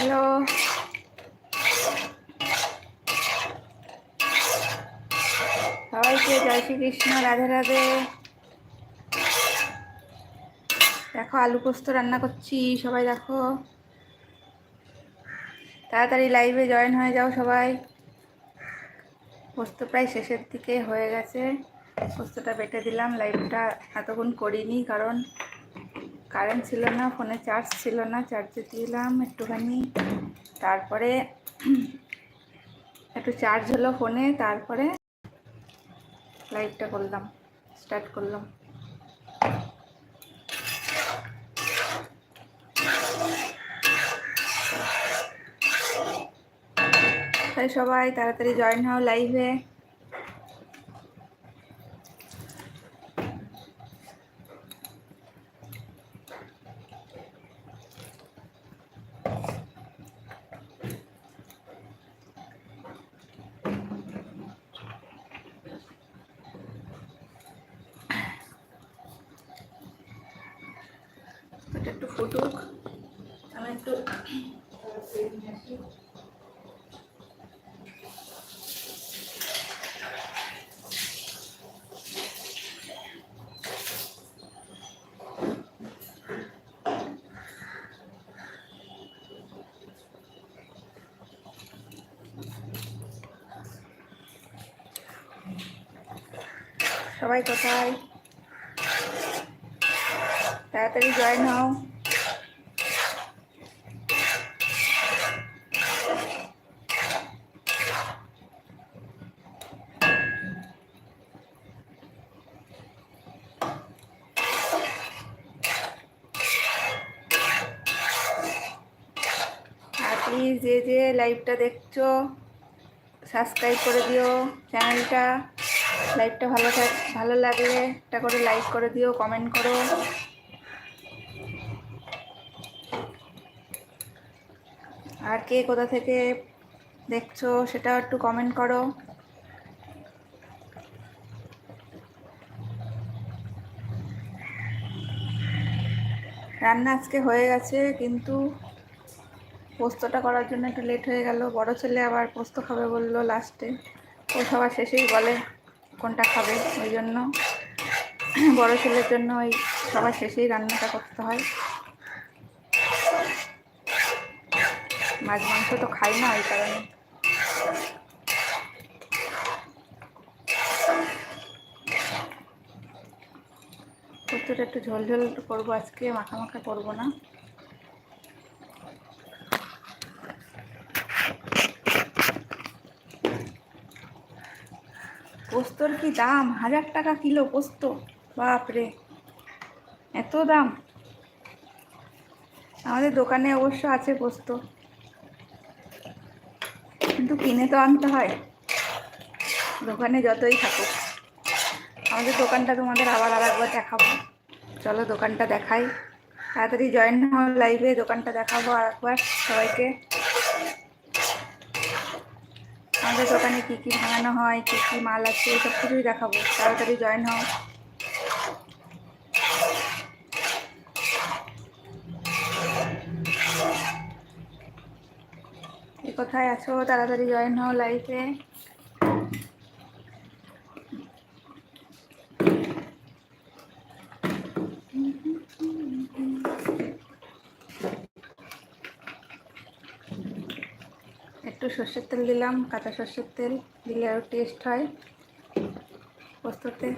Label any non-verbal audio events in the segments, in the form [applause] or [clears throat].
Hello সবাইকে জয় শ্রীকৃষ্ণ, রাধে রাধে। দেখো, আলু পোস্ত রান্না করছি, সবাই দেখো। তাড়াতাড়ি লাইভে জয়েন হয়ে যাও সবাই। পোস্ত প্রায় শেষের দিকে হয়ে গেছে। পোস্তটা বেটে দিলাম লাইভটা এতক্ষণ করিনি, কারণ কারেন্ট ছিল না, ফোনে চার্জ ছিল না, চার্জে দিলাম একটুখানি। তারপরে [clears throat] একটু চার্জ হলো ফোনে, তারপরে লাইভটা করলাম, স্টার্ট করলাম। তাই সবাই তাড়াতাড়ি জয়েন হও লাইভে। ফুটুক আমি একটু সবাই কোথায় তাড়াতাড়ি জয়েন হও আর প্লিজ যে যে লাইভটা দেখছ সাবস্ক্রাইব করে দিও চ্যানেলটা লাইভটা ভালো থাক ভালো লাগলে একটা করে লাইক করে দিও কমেন্ট করো। আর কে কোথা থেকে দেখছ সেটাও একটু কমেন্ট করো। রান্না আজকে হয়ে গেছে, কিন্তু পোস্তটা করার জন্য একটু লেট হয়ে গেল। বড় ছেলে আবার পোস্ত খাবে বলল লাস্টে ও সবার শেষেই বলে কোনটা খাবে, ওই জন্য। বড় ছেলের জন্য ওই সবার শেষেই রান্নাটা করতে হয়। মাছ, মাংস তো খাই না ওই কারণে। পোস্তটা একটু ঝোল ঝোল করব আজকে, মাখা মাখা করব না। পোস্তর কি দাম? হাজার টাকা কিলো পোস্ত। বাপরে। এত দাম। আমাদের দোকানে অবশ্য আছে পোস্ত। কিন্তু কিনে তো আনতে হয়। দোকানে যতই থাকুক। আমাদের দোকানটা তোমাদের আবার আর একবার দেখাবো। চলো দোকানটা দেখাই। তাড়াতাড়ি জয়েন হও লাইভে দোকানটা দেখাবো আর একবার সবাইকে। আমাদের দোকানে কী কী ভাঙানো হয়, কী কী মাল আছে সব কিছুই দেখাবো। তাড়াতাড়ি জয়েন হও। এ কোথায় আছো, তাড়াতাড়ি জয়েন হও লাইফে একটু সর্ষের তেল দিলাম, কাঁচা সর্ষের তেল দিলে আরও টেস্ট হয় পোস্ততে।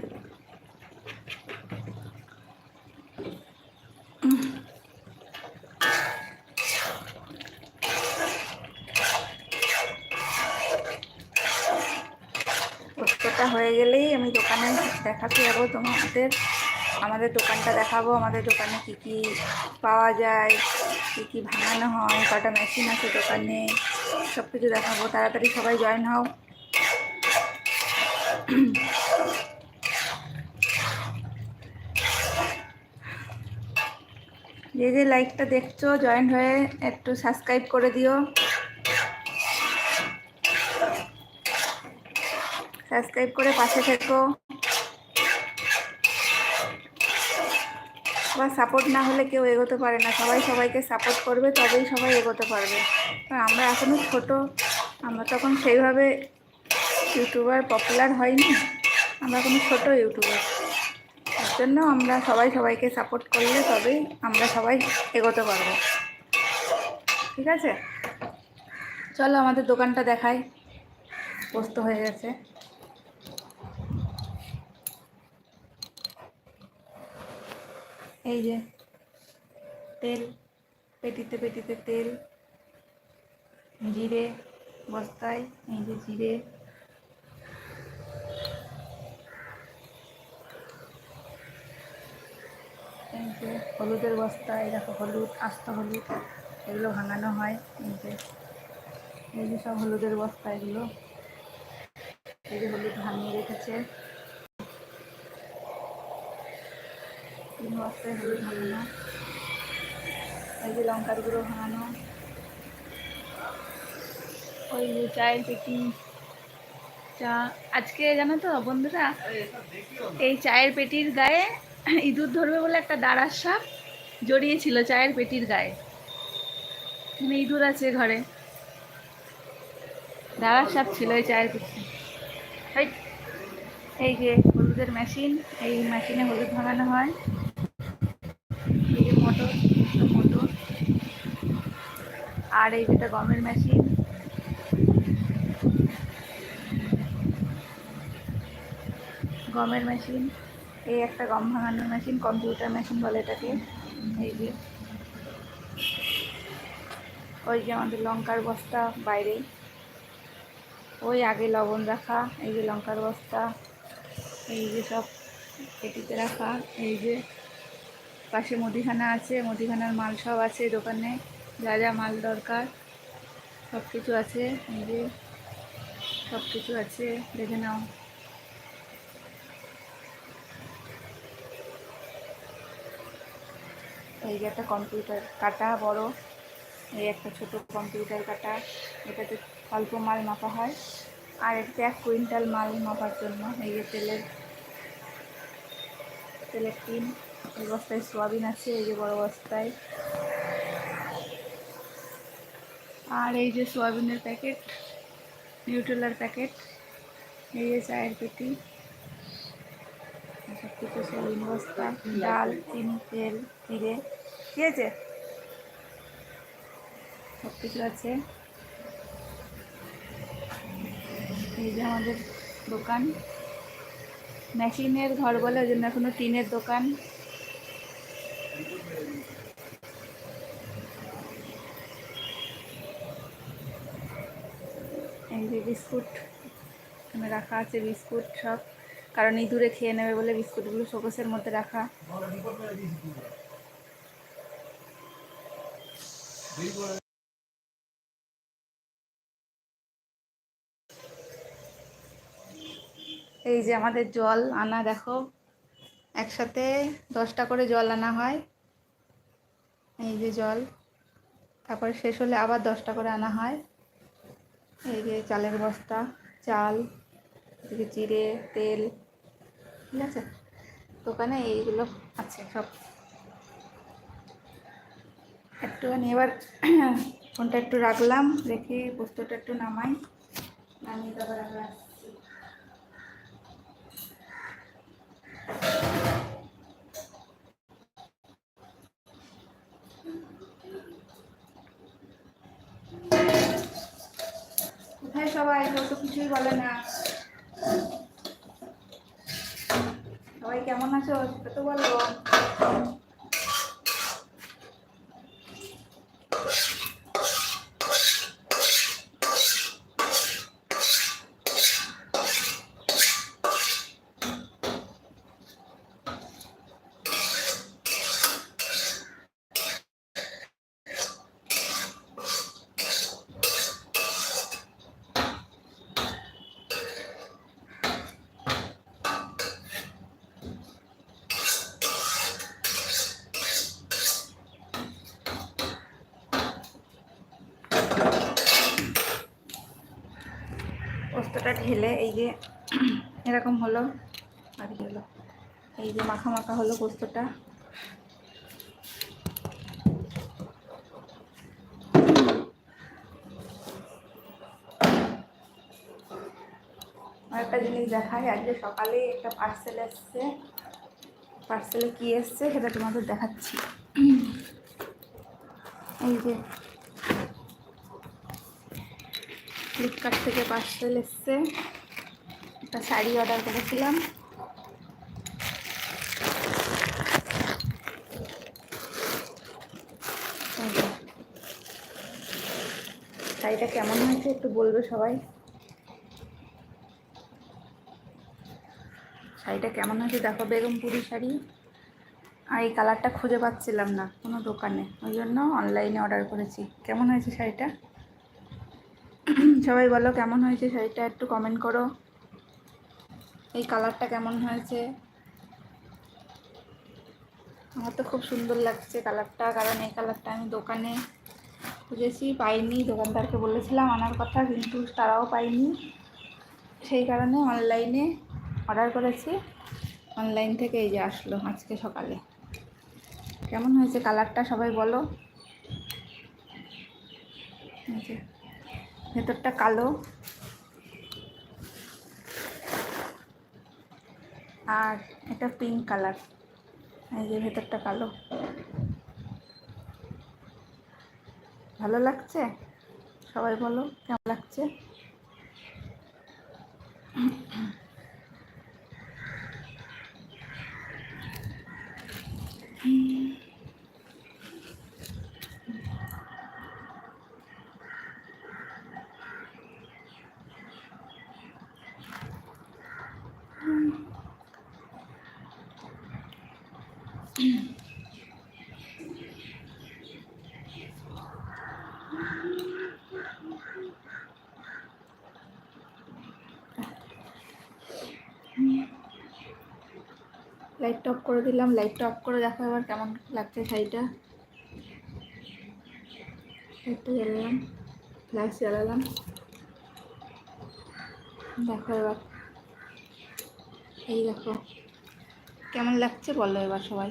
পোস্তটা হয়ে গেলেই আমি দোকানে দেখাতে যাব তোমাদের। আমাদের দোকানটা দেখাবো, আমাদের দোকানে কি কি পাওয়া যায়, কি কি ভাঙানো হয়, কটা মেশিন আছে দোকানে। সব কিছু দেখাবো, তাড়াতাড়ি সবাই জয়েন হও। যে যে লাইকটা দেখছ জয়েন হয়ে একটু সাবস্ক্রাইব করে দিও। সাবস্ক্রাইব করে পাশে থেকো। আবার সাপোর্ট না হলে কেউ এগোতে পারে না। সবাই সবাইকে সাপোর্ট করবে, তবেই সবাই এগোতে পারবে। আর আমরা এখনও ছোট, আমরা তখন সেইভাবে ইউটিউবার পপুলার হয়নি, আমরা এখনও ছোট ইউটিউবার। তার জন্য আমরা সবাই সবাইকে সাপোর্ট করলে তবেই আমরা সবাই এগোতে পারব। ঠিক আছে? চলো আমাদের দোকানটা দেখাই। পোস্ত হয়ে গেছে। এই যে, তেল, পেটিতে পেটিতে তেল, জিরে বস্তায়, এই যে জিরে। এই যে হলুদের বস্তা এই দেখো হলুদ, আস্ত হলুদ, এগুলো ভাঙানো হয়, এই যে। এই যে সব হলুদের বস্তা এগুলো। এই যে হলুদ ভাঙিয়ে রেখেছে। তিন বস্তায় হলুদ এই যে লঙ্কার গুঁড়ো ভাঙানো। ওই চায়ের পেটি, চা। আজকে জানো তো, বন্ধুরা? এই চায়ের পেটির গায়ে ইঁদুর ধরবে বলে একটা দাঁড়ার সাপ জড়িয়েছিল চায়ের পেটির গায়ে। মানে ইঁদুর আছে ঘরে। দাঁড়ার সাপ ছিল এই চায়ের পেটি এই যে হলুদের মেশিন এই মেশিনে হলুদ ভাঙানো হয় এই যে মোটর একটা মোটর আর এই যেটা গমের মেশিন গমের মেশিন এই একটা গম ভাঙানোর মেশিন কম্পিউটার মেশিন বলে এটাকে। এই যে। ওই যে আমাদের লঙ্কার বস্তা বাইরে। ওই আগে লবণ রাখা, এই যে লঙ্কার বস্তা, এই যে সব পেটিতে রাখা, এই যে। পাশে মুদিখানা আছে, মুদিখানার মাল সব আছে দোকানে। যা যা মাল দরকার সব কিছু আছে যে সব কিছু আছে, দেখে নাও। এই যে একটা কম্পিউটার কাটা বড়, এই একটা ছোট কম্পিউটার কাটা, এটাতে অল্প মাল মাপা হয়, আর এটাতে এক কুইন্টাল মাল মাপার জন্য, এই যে তেলের তেলের টিন, এই বস্তায় সোয়াবিন আছে, এই যে বড় বস্তায়। আর এই যে সোয়াবিনের প্যাকেট, নিউট্রেলার প্যাকেট, এই যে চায়ের পেটি সব কিছু বস্তা ডাল, চিনি, তেল, জিরে ঠিক আছে? সব কিছু আছে। এই যে আমাদের দোকান। মেশিনের ঘর বলে, ওই জন্য এখনও টিনের দোকান। বিস্কুট এখানে রাখা আছে, বিস্কুট সব। কারণ ইঁদুরে খেয়ে নেবে বলে বিস্কুটগুলো শোকসের মধ্যে রাখা। এই যে আমাদের জল আনা, দেখো, একসাথে দশটা করে জল আনা হয়। এই যে জল। তারপরে শেষ হলে আবার দশটা করে আনা হয়। এই যে চালের বস্তা, চাল এদিকে জিরে, তেল, ঠিক আছে? দোকানে এইগুলো আছে সব। একটুখানি এবার [clears throat] ফোনটা একটু রাখলাম রেখে পোস্তটা একটু নামাই। নামিয়ে তারপর আবার আসছি সবাই কেউ তো কিছুই বলে না। সবাই কেমন আছো? সেটা তো বলো এতটা ঢেলে এই যে এরকম হলো, আর হলো? এই যে মাখা মাখা হলো পোস্তটা। একটা জিনিস দেখায় আজকে সকালে একটা পার্সেল এসছে। পার্সেলে কী এসছে সেটা তোমাদের দেখাচ্ছি। এই যে ফ্লিপকার্ট থেকে পার্সেল এসছে। একটা শাড়ি অর্ডার করেছিলাম। শাড়িটা কেমন হয়েছে একটু বলবে সবাই? শাড়িটা কেমন হয়েছে দেখো, বেগমপুরি শাড়ি। আর এই কালারটা খুঁজে পাচ্ছিলাম না কোনো দোকানে, ওই জন্য অনলাইনে অর্ডার করেছি। কেমন হয়েছে শাড়িটা? সবাই বলো কেমন হয়েছে শাড়িটা একটু কমেন্ট করো। এই কালারটা কেমন হয়েছে? আমার তো খুব সুন্দর লাগছে কালারটা কারণ এই কালারটা আমি দোকানে খুঁজেছি পাইনি। দোকানদারকে বলেছিলাম আনার কথা কিন্তু তারাও পাইনি সেই কারণে অনলাইনে অর্ডার করেছি। অনলাইন থেকে এই যে আসলো আজকে সকালে। কেমন হয়েছে কালারটা সবাই বলো। যে, ভেতরটা কালো। আর এটা পিঙ্ক কালার এই যে ভেতরটা কালো। ভালো লাগছে? সবাই বলো, কেমন লাগছে? লাইটটা অফ করে দিলাম লাইটটা অফ করে দেখো এবার কেমন লাগছে শাড়িটা। লাইটটা জ্বালালাম লাইট জ্বালালাম। দেখো এবার। এই দেখো, কেমন লাগছে বলো এবার সবাই।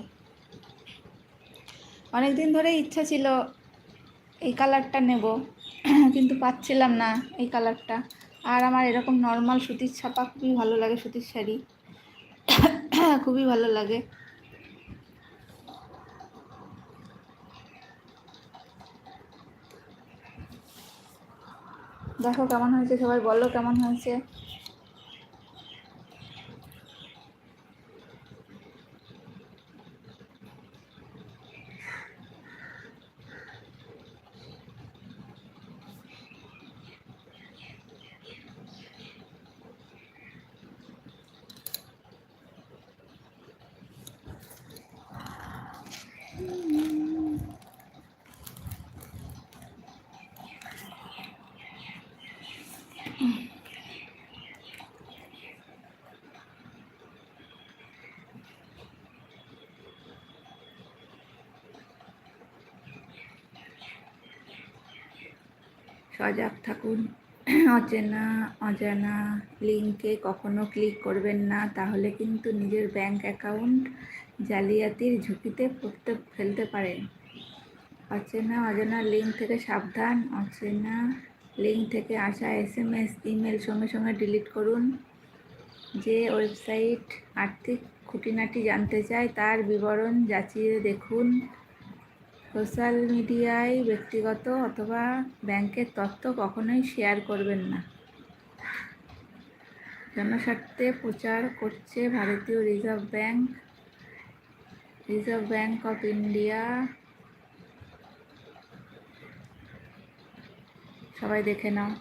অনেক দিন ধরে ইচ্ছা ছিল এই কালারটা নেব, কিন্তু পাচ্ছিলাম না এই কালারটা আর আমার এরকম নর্মাল সুতির ছাপা খুবই ভালো লাগে সুতির শাড়ি। খুবই ভালো লাগে। দেখো কেমন হয়েছে সবাই বলো কেমন হয়েছে। সজাগ থাকুন। অচেনা, অজানা লিঙ্কে কখনো ক্লিক করবেন না, তাহলে কিন্তু নিজের ব্যাংক অ্যাকাউন্ট জালিয়াতির ঝুঁকিতে পড়তে, ফেলতে পারেন। অচেনা, অজানা লিঙ্ক থেকে সাবধান। অচেনা লিঙ্ক থেকে আসা এস এম এস ইমেল সঙ্গে সঙ্গে ডিলিট করুন। যে ওয়েবসাইট আর্থিক খুঁটিনাটি জানতে চায়, তার বিবরণ যাচিয়ে দেখুন। সোশ্যাল মিডিয়ায় ব্যক্তিগত অথবা ব্যাংকের তথ্য কখনোই শেয়ার করবেন না। জনস্বার্থে প্রচার করছে ভারতীয় reserve bank reserve bank of India. সবাই দেখে নাও।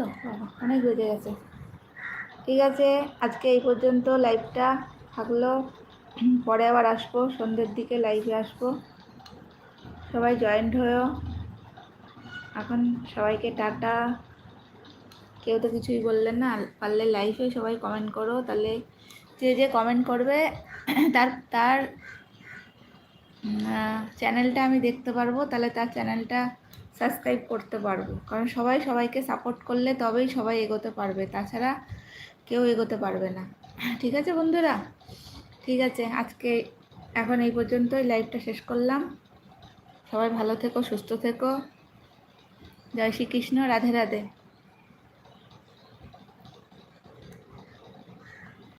বাবা, অনেক বেজে গেছে। ঠিক আছে আজকে এই পর্যন্ত লাইভটা থাকল। পরে আবার আসব সন্ধ্যের দিকে লাইভে আসব। সবাই জয়েন্ট হয়েও। এখন সবাইকে টাটা। কেউ তো কিছুই বললেন না পারলে লাইভে সবাই কমেন্ট করো। তাহলে যে যে কমেন্ট করবে তার তার চ্যানেলটা আমি দেখতে পারব। তাহলে তার চ্যানেলটা সাবস্ক্রাইব করতে পারব। কারণ সবাই সবাইকে সাপোর্ট করলে তবেই সবাই এগোতে পারবে। তাছাড়া কেউ এগোতে পারবে না। ঠিক আছে বন্ধুরা? ঠিক আছে, আজকে এখন এই পর্যন্তই। লাইভটা শেষ করলাম। সবাই ভালো থেকো, সুস্থ থেকো। জয় শ্রীকৃষ্ণ। রাধে রাধে।